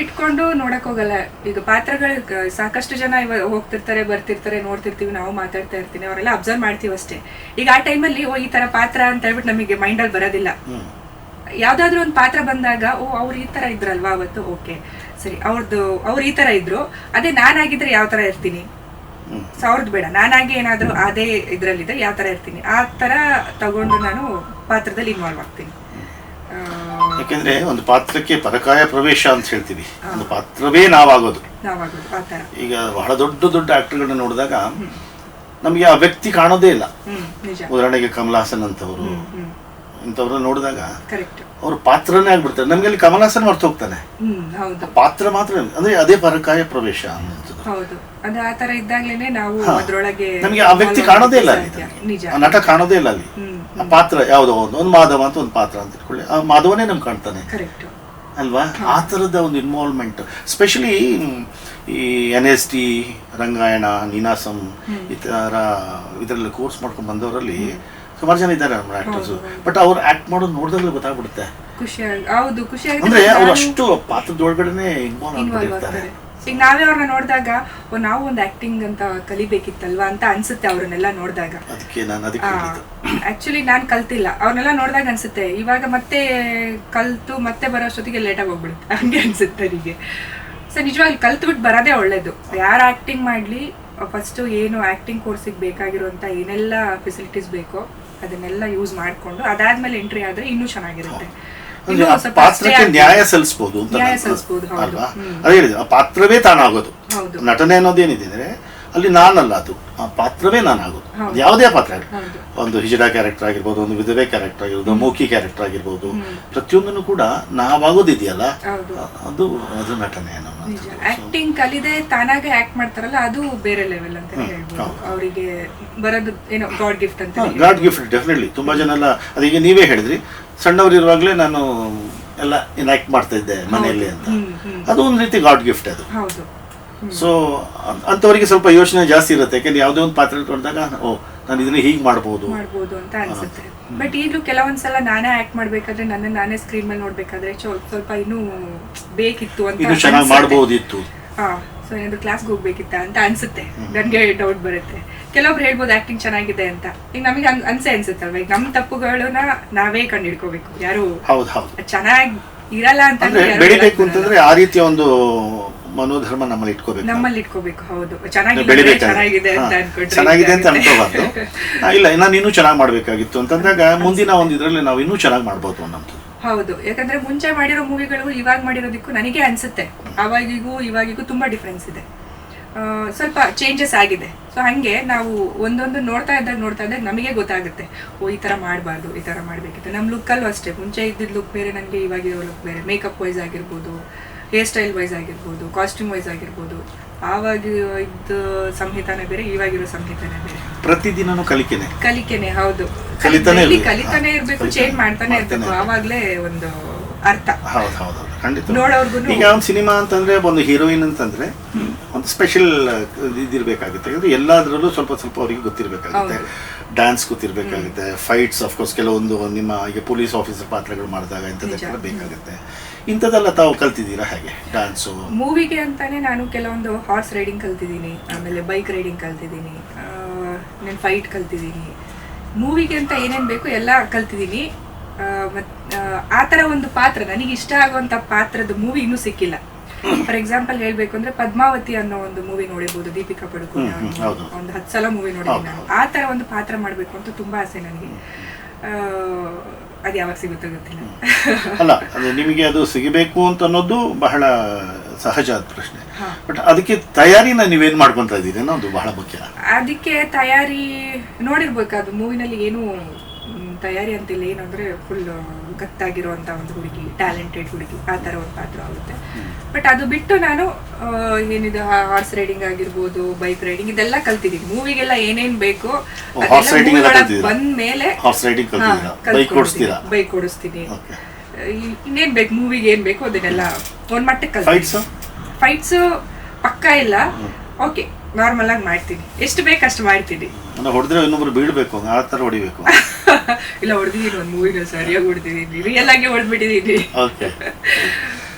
Speaker 1: ಇಟ್ಕೊಂಡು ನೋಡಕ್ ಹೋಗಲ್ಲ. ಈಗ ಪಾತ್ರಗಳು ಸಾಕಷ್ಟು ಜನ ಹೋಗ್ತಿರ್ತಾರೆ ಬರ್ತಿರ್ತಾರೆ ನೋಡ್ತಿರ್ತೀವಿ ನಾವು ಮಾತಾಡ್ತಾ ಇರ್ತೀವಿ ಅವರೆಲ್ಲ ಅಬ್ಸರ್ವ್ ಮಾಡ್ತೀವಿ ಅಷ್ಟೇ ಈಗ ಆ ಟೈಮಲ್ಲಿ ಓ ಈ ತರ ಪಾತ್ರ ಅಂತ ಹೇಳ್ಬಿಟ್ಟು ನಮಗೆ ಮೈಂಡಲ್ಲಿ ಬರೋದಿಲ್ಲ.
Speaker 2: ಹ್ಮ್.
Speaker 1: ಯಾವ್ದಾದ್ರು ಒಂದು ಪಾತ್ರ ಬಂದಾಗ ಓ ಅವ್ರು ಈ ತರ ಇದ್ರಲ್ವಾ ಅವತ್ತು? ಓಕೆ. ಸರಿ ಅವ್ರದ್ದು ಅವ್ರು ಈ ತರ ಇದ್ರು. ಅದೇ ನಾನಾಗಿದ್ರೆ ಯಾವ ತರ ಇರ್ತೀನಿ. ಸೊ ಅವ್ರದ್ದು ಬೇಡ. ನಾನಾಗಿ ಏನಾದರೂ ಅದೇ ಇದರಲ್ಲಿದ್ದರೆ ಯಾವ ತರ ಇರ್ತೀನಿ? ಆ ತರ ತಗೊಂಡು ನಾನು ಪಾತ್ರದಲ್ಲಿ ಇನ್ವಾಲ್ವ್ ಆಗ್ತೀನಿ.
Speaker 2: ಯಾಕೆಂದ್ರೆ ಒಂದು ಪಾತ್ರಕ್ಕೆ ಪರಕಾಯ ಪ್ರವೇಶ ಅಂತ ಹೇಳ್ತೀವಿ. ಒಂದು ಪಾತ್ರವೇ ನಾವಾಗೋದು. ಈಗ ಬಹಳ ದೊಡ್ಡ ದೊಡ್ಡ ಆಕ್ಟರ್ಗಳನ್ನ ನೋಡಿದಾಗ ನಮಗೆ ಆ ವ್ಯಕ್ತಿ ಕಾಣೋದೇ ಇಲ್ಲ.
Speaker 1: ನಿಜ.
Speaker 2: ಉದಾಹರಣೆಗೆ ಕಮಲ್ ಹಾಸನ್ ಅಂತವರು. ಇಂಥವ್ರನ್ನ ನೋಡಿದಾಗ ಅವ್ರ ಪಾತ್ರನೇ ಆಗ್ಬಿಡ್ತಾರೆ. ನಮ್ಗೆ ಅಲ್ಲಿ ಕಮಲಾಸನ್ ಮರ್ತು ಹೋಗ್ತಾನೆ. ಪಾತ್ರ ಮಾತ್ರ ಅಂದ್ರೆ ಅದೇ ಪರಕಾಯ ಪ್ರವೇಶ. ನಮಗೆ ಆ ವ್ಯಕ್ತಿ ಕಾಣೋದೇ ಇಲ್ಲ ಅಲ್ಲಿ. ಆ ನಟ ಕಾಣೋದೇ ಇಲ್ಲ ಅಲ್ಲಿ. ಆ ಪಾತ್ರ ಯಾವುದೋ ಒಂದು ಒಂದು ಮಾಧವ ಅಂತ ಒಂದು ಪಾತ್ರ ಅಂತ ಇಟ್ಕೊಳ್ಳಿ. ಆ ಮಾಧವನೇ ನಮ್ಗೆ ಕಾಣ್ತಾನೆ. ಅಲ್ವಾ? ಆ ಥರದ ಒಂದು ಇನ್ವಾಲ್ವ್ಮೆಂಟ್ ಸ್ಪೆಷಲಿ ಈ N S T Rangayana Ninasam ಈ ಥರ ಇದರಲ್ಲಿ ಕೋರ್ಸ್ ಮಾಡ್ಕೊಂಡು ಬಂದವರಲ್ಲಿ ಸುಮಾರು ಜನ ಇದ್ದಾರೆ ನಮ್ಮ ಆಕ್ಟರ್ಸ್. ಬಟ್ ಅವ್ರು ಆಕ್ಟ್ ಮಾಡೋದು ನೋಡಿದ್ರೆ ಗೊತ್ತಾಗ್ಬಿಡುತ್ತೆ.
Speaker 1: ಹೌದು ಖುಷಿ
Speaker 2: ಅಂದ್ರೆ ಅವ್ರು ಅಷ್ಟು ಪಾತ್ರದೊಳಗಡೆ ಇನ್ವಾಲ್ವ್
Speaker 1: ಇನ್ವಾಲ್ವ್
Speaker 2: ಆಗ್ಬಿಟ್ಟಿರ್ತಾರೆ.
Speaker 1: ಆಗ್ತಾರೆ. ಈಗ ನಾವೇ ಅವ್ರನ್ನ ನೋಡಿದಾಗ ಓ ನಾವು ಒಂದು ಆಕ್ಟಿಂಗ್ ಅಂತ ಕಲಿಬೇಕಿತ್ತಲ್ವಾ ಅಂತ ಅನ್ಸುತ್ತೆ ಅವ್ರನ್ನೆಲ್ಲ ನೋಡಿದಾಗ. ಆಕ್ಚುಲಿ ನಾನು ಕಲ್ತಿಲ್ಲ. ಅವ್ರನ್ನೆಲ್ಲ ನೋಡಿದಾಗ ಅನ್ಸುತ್ತೆ ಇವಾಗ ಮತ್ತೆ ಕಲ್ತು ಮತ್ತೆ ಬರೋಷ್ಟೊತ್ತಿಗೆ ಲೇಟಾಗಿ ಹೋಗ್ಬಿಡುತ್ತೆ. ಹಂಗೆ ಅನ್ಸುತ್ತೆ ನನಗೆ. ಸೊ ನಿಜವಾಗ್ಲೂ ಕಲ್ತ್ಬಿಟ್ಟು ಬರೋದೇ ಒಳ್ಳೇದು. ಯಾರು ಆಕ್ಟಿಂಗ್ ಮಾಡಲಿ ಫಸ್ಟು ಏನು ಆಕ್ಟಿಂಗ್ ಕೋರ್ಸಿಗೆ ಬೇಕಾಗಿರುವಂಥ ಏನೆಲ್ಲ ಫೆಸಿಲಿಟೀಸ್ ಬೇಕೋ ಅದನ್ನೆಲ್ಲ ಯೂಸ್ ಮಾಡಿಕೊಂಡು ಅದಾದ್ಮೇಲೆ ಎಂಟ್ರಿ ಆದ್ರೆ ಇನ್ನೂ ಚೆನ್ನಾಗಿರುತ್ತೆ.
Speaker 2: ಪಾತ್ರಕ್ಕೆ ನ್ಯಾಯ ಸಲ್ಲಿಸಬಹುದು ಅಂತ. ಅಲ್ವಾ. ಅದೇ ಹೇಳಿದೆ ಆ ಪಾತ್ರವೇ ತಾನಾಗೋದು. ನಟನೆ ಅನ್ನೋದೇನಿದೆ ಅಂದ್ರೆ ಅಲ್ಲಿ ನಾನಲ್ಲ ಅದು. ಆ ಪಾತ್ರವೇ ನಾನಾಗೋದು.
Speaker 1: ಆಗೋದು
Speaker 2: ಅದು ಯಾವುದೇ ಪಾತ್ರ ಆಗಲಿ. ಒಂದು ಹಿಜಡಾ ಕ್ಯಾರೆಕ್ಟರ್ ಆಗಿರ್ಬೋದು ಒಂದು ವಿಧವೆ ಕ್ಯಾರೆಕ್ಟರ್ ಆಗಿರ್ಬೋದು ಮೂಕಿ ಕ್ಯಾರೆಕ್ಟರ್ ಆಗಿರ್ಬೋದು. ಪ್ರತಿಯೊಂದನ್ನು ಕೂಡ ನಾವಾಗೋದಿದೆಯಲ್ಲ? ಅದು ಅದು ನಟನೆ
Speaker 1: ಆಕ್ಟಿಂಗ್ ಕಲಿದೆ ತಾನಾಗೆ ಆಕ್ಟ್ ಮಾಡ್ತಾರಲ್ಲ ಅದು ಬೇರೆ ಲೆವೆಲ್ ಅಂತ ಹೇಳ್ಬೋದು. ಅವರಿಗೆ ಬರೋದು ಏನೋ ಗಾಡ್ ಗಿಫ್ಟ್ ಅಂತ.
Speaker 2: ಗಾಡ್ ಗಿಫ್ಟ್ ಡೆಫಿನೆಟ್ಲಿ ತುಂಬಾ ಜನ ಎಲ್ಲ ಅದೀಗ ನೀವೇ ಹೇಳಿದ್ರಿ. ಸಣ್ಣವರಿರುವಾಗಲೇ ನಾನು ಎಲ್ಲ ಆಕ್ಟ್ ಮಾಡ್ತಾ ಇದ್ದೆ ಮನೆಯಲ್ಲಿ ಅಂತ. ಅದು ಒಂದು ರೀತಿ ಗಾಡ್ ಗಿಫ್ಟ್ ಅದು. ಸೊ ಅಂಥವರಿಗೆ ಸ್ವಲ್ಪ ಯೋಚನೆ ಜಾಸ್ತಿ ಇರುತ್ತೆ. ಯಾಕಂದ್ರೆ ಯಾವುದೇ ಒಂದು ಪಾತ್ರ ತೊಡೆದಾಗ ಓ ನಾನು ಇದನ್ನ ಹೀಗೆ ಮಾಡ್ಬೋದು.
Speaker 1: ಮಾಡ್ಬೋದು ಅಂತ ಅನ್ಸುತ್ತೆ. ಬಟ್ ಈಗಲೂ ಕೆಲವೊಂದ್ಸಲ ನಾನೇ ಆಕ್ಟ್ ಮಾಡ್ಬೇಕಾದ್ರೆ ನನ್ನ ನಾನೇ ಸ್ಕ್ರೀನ್ ಮೇಲೆ ನೋಡ್ಬೇಕಾದ್ರೆ ಸ್ವಲ್ಪ ಇನ್ನೂ ಬೇಕಿತ್ತು ಅಂತ
Speaker 2: ಇನ್ನು ಚೆನ್ನಾಗಿ. ಮಾಡ್ಬೋದಿತ್ತು.
Speaker 1: ಹಾ ಸೊ ಏನಾದ್ರು ಕ್ಲಾಸ್ಗೆ ಹೋಗ್ಬೇಕಿತ್ತ ಅಂತ ಅನ್ಸುತ್ತೆ. ನನಗೆ ಡೌಟ್ ಬರುತ್ತೆ. ಕೆಲವೊಬ್ರು ಹೇಳ್ಬೋದು ಆಕ್ಟಿಂಗ್ ಚೆನ್ನಾಗಿದೆ ಅಂತ. ಈಗ ನಮಗೆ ಅನ್- ಅನ್ಸೆ ಅನ್ಸುತ್ತಲ್ವಾ? ಈಗ ನಮ್ಮ ತಪ್ಪುಗಳನ್ನ ನಾವೇ ಕಂಡು ಹಿಡ್ಕೋಬೇಕು ಯಾರು
Speaker 2: ಹೌದು ಹೌದು.
Speaker 1: ಚೆನ್ನಾಗಿ ಇರಲ್ಲ ಅಂತ
Speaker 2: ಬೆಳಿಬೇಕು ಅಂತಂದ್ರೆ ಆ ರೀತಿಯ ಒಂದು ಮನೋಧರ್ಮ ನಮ್ಮಲ್ಲಿ ಇಟ್ಕೋಬೇಕು
Speaker 1: ನಮ್ಮಲ್ಲಿ ಇಟ್ಕೋಬೇಕು ಹೌದು. ಚೆನ್ನಾಗಿದೆ. ಚೆನ್ನಾಗಿದೆ ಅಂತ ಅನ್ಕೊಂಡ್ರೆ
Speaker 2: ಚೆನ್ನಾಗಿದೆ ಅಂತ. ಅನ್ಕೋಬಾರ್ದು ಇಲ್ಲ ನಾನು ಇನ್ನೂ ಚೆನ್ನಾಗಿ ಮಾಡ್ಬೇಕಾಗಿತ್ತು ಅಂತಂದಾಗ ಮುಂದಿನ ಒಂದು ಇದರಲ್ಲಿ ನಾವು ಇನ್ನೂ ಚೆನ್ನಾಗಿ ಮಾಡ್ಬೋದು ಅನ್ನೋದು.
Speaker 1: ಹೌದು. ಯಾಕಂದ್ರೆ ಮುಂಚೆ ಮಾಡಿರೋ ಮೂವಿಗಳು ಇವಾಗ ಮಾಡಿರೋದಕ್ಕೂ ನನಗೆ ಅನ್ಸುತ್ತೆ. ಅವಾಗಿಗೂ ಇವಾಗಿಗೂ ತುಂಬಾ ಡಿಫ್ರೆನ್ಸ್ ಇದೆ. ಸ್ವಲ್ಪ ಚೇಂಜಸ್ ಆಗಿದೆ. ಸೊ ಹಂಗೆ ನಾವು ಒಂದೊಂದು ನೋಡ್ತಾ ಇದ್ದಾಗ ನೋಡ್ತಾ ಇದ್ದಾಗ ನಮಗೆ ಗೊತ್ತಾಗುತ್ತೆ. ಓ ಈ ತರ ಮಾಡಬಾರ್ದು ಈ ತರ ಮಾಡಬೇಕಿತ್ತು. ನಮ್ಮ ಲುಕ್ಕಲ್ಲೂ ಅಷ್ಟೇ. ಮುಂಚೆ ಇದ್ದಿದ್ದ ಲುಕ್ ಬೇರೆ ನನಗೆ ಇವಾಗಿರೋ ಲುಕ್ ಬೇರೆ. ಮೇಕಪ್ ವೈಸ್ ಆಗಿರ್ಬೋದು ಹೇರ್ ಸ್ಟೈಲ್ ವೈಸ್ ಆಗಿರ್ಬೋದು ಕಾಸ್ಟ್ಯೂಮ್ ವೈಸ್ ಆಗಿರ್ಬೋದು ಆವಾಗ ಇದ್ದ ಸಂಹಿತಾನೇ ಬೇರೆ ಇವಾಗಿರೋ ಸಂಹಿತಾನೇ ಬೇರೆ.
Speaker 2: ಪ್ರತಿದಿನ ಕಲಿಕೆನೆ.
Speaker 1: ಕಲಿಕೆನೆ ಹೌದು.
Speaker 2: ಕಲಿತಾನೆ ಇರ್ಬೇಕು.
Speaker 1: ಕಲಿತಾನೆ ಇರ್ಬೇಕು ಚೇಂಜ್ ಮಾಡ್ತಾನೆ ಇರ್ಬೇಕು. ಆವಾಗ್ಲೇ ಒಂದು ಅರ್ಥ.
Speaker 2: ಹೌದು ಹೌದು ಖಂಡಿತ. ಈಗ ಒಂದು ಸಿನಿಮಾ ಅಂತಂದ್ರೆ ಒಂದು ಹೀರೋಯಿನ್ ಅಂತಂದ್ರೆ ಒಂದು ಸ್ಪೆಷಲ್ ಇದಿರ್ಬೇಕಾಗುತ್ತೆ. ಅಂದ್ರೆ ಎಲ್ಲಾದ್ರಲ್ಲೂ ಸ್ವಲ್ಪ ಸ್ವಲ್ಪ ಅವರಿಗೆ ಗೊತ್ತಿರಬೇಕಾಗುತ್ತೆ. ಡ್ಯಾನ್ಸ್ ಗೊತ್ತಿರಬೇಕಾಗುತ್ತೆ. ಫೈಟ್ಸ್ ಅಫ್ಕೋರ್ಸ್ ಕೆಲವೊಂದು ನಿಮ್ಮ ಈಗ ಪೊಲೀಸ್ ಆಫೀಸರ್ ಪಾತ್ರಗಳು ಮಾಡಿದಾಗ ಇಂಥದ್ದಕ್ಕೆಲ್ಲ ಬೇಕಾಗುತ್ತೆ. ಇಂಥದ್ದೆಲ್ಲ ತಾವು ಕಲ್ತಿದ್ದೀರಾ ಹಾಗೆ? ಡ್ಯಾನ್ಸು
Speaker 1: ಮೂವಿಗೆ ಅಂತಾನೆ ನಾನು ಕೆಲವೊಂದು ಹಾರ್ಸ್ ರೈಡಿಂಗ್ ಕಲ್ತಿದ್ದೀನಿ ಆಮೇಲೆ ಬೈಕ್ ರೈಡಿಂಗ್ ಕಲ್ತಿದ್ದೀನಿ ನಾನು ಫೈಟ್ ಕಲ್ತಿದ್ದೀನಿ. ಮೂವಿಗೆ ಅಂತ ಏನೇನು ಬೇಕು ಎಲ್ಲ ಕಲ್ತಿದ್ದೀನಿ. ಆ, ಥರ ಒಂದು ಪಾತ್ರ ನನಗೆ ಇಷ್ಟ ಆಗುವಂಥ ಪಾತ್ರದ ಮೂವಿ ಇನ್ನೂ ಸಿಕ್ಕಿಲ್ಲ. ಫಾರ್ ಎಕ್ಸಾಂಪಲ್ ಹೇಳಬೇಕು ಅಂದ್ರೆ ಪದ್ಮಾವತಿ ಅನ್ನೋ ಒಂದು ಮೂವಿ ನೋಡಿರ್ಬೋದು ದೀಪಿಕಾ ಪಡುಕೋಣ ಒಂದು ಹತ್ತು ಸಲ ಮೂವಿ ನೋಡಿದ್ದೀನಿ ನಾನು. ಆ ಥರ ಒಂದು ಪಾತ್ರ ಮಾಡಬೇಕು ಅಂತ ತುಂಬಾ ಆಸೆ ನನಗೆ. ಅದು ಯಾವಾಗ ಸಿಗುತ್ತೋ ಗೊತ್ತಿಲ್ಲ.
Speaker 2: ಅಲ್ಲ ಅದು ನಿಮಗೆ ಅದು ಸಿಗಬೇಕು ಅಂತ ಅನ್ನೋದು ಬಹಳ ಸಹಜ ಪ್ರಶ್ನೆ. ಬಟ್ ಅದಕ್ಕೆ ತಯಾರಿನ ನೀವೇನ್ ಮಾಡ್ಕೊಂತ ಇದ್ದೀರಿ ಅದು ಬಹಳ ಮುಖ್ಯ.
Speaker 1: ಅದಕ್ಕೆ ತಯಾರಿ ನೋಡಿರ್ಬೇಕು ಅದು ಮೂವಿನಲ್ಲಿ ಏನು ತಯಾರಿ ಅಂತಿಲ್ಲ. ಏನಂದ್ರೆ ಫುಲ್ ಗತ್ತಾಗಿರುವಂತ ಒಂದು ಹುಡುಗಿ ಟ್ಯಾಲೆಂಟೆಡ್ ಹುಡುಗಿ ಆ ತರ ಒಂದು ಪಾತ್ರ ಆಗುತ್ತೆ. ಬಟ್ ಅದು ಬಿಟ್ಟು ನಾನು ಏನಿದು ಹಾರ್ಸ್ ರೈಡಿಂಗ್ ಆಗಿರ್ಬೋದು ಬೈಕ್ ರೈಡಿಂಗ್ ಇದೆಲ್ಲ ಕಲ್ತಿದ್ದೀನಿ. ಮೂವಿಗೆಲ್ಲ ಏನೇನ್ ಬೇಕು ಬಂದ ಮೇಲೆ
Speaker 2: ಬೈಕ್
Speaker 1: ಓಡಿಸ್ತೀನಿ. ಇನ್ನೇನ್ ಬೇಕು? ಮೂವಿಗೆ ಏನ್ ಬೇಕು? ಅದನ್ನೆಲ್ಲ ಒಂದ್ ಮಟ್ಟಕ್ಕೆ
Speaker 2: ಫೈಟ್ಸ್
Speaker 1: ಪಕ್ಕ ಇಲ್ಲ. ಓಕೆ ನಾರ್ಮಲ್ ಆಗಿ ಮಾಡ್ತೀನಿ. ಎಷ್ಟು ಬೇಕು ಅಷ್ಟು ಮಾಡ್ತೀನಿ.
Speaker 2: ಹೊಡೆದ್ರೆ ಇನ್ನೊಬ್ರು ಬೀಳ್ಬೇಕು ಆ ತರ ಹೊಡಿಬೇಕು.
Speaker 1: ಇಲ್ಲ ಹೊಡೆದಿದ್ದೀನಿ ಒಂದು ಮೂವಿನ ಸರಿಯಾಗಿ ಹೊಡೆದಿದ್ದೀನಿ ರಿಯಲ್ ಆಗಿ ಹೊಡೆದ್ಬಿಟ್ಟಿದ್ದೀನಿ
Speaker 2: ಓಕೆ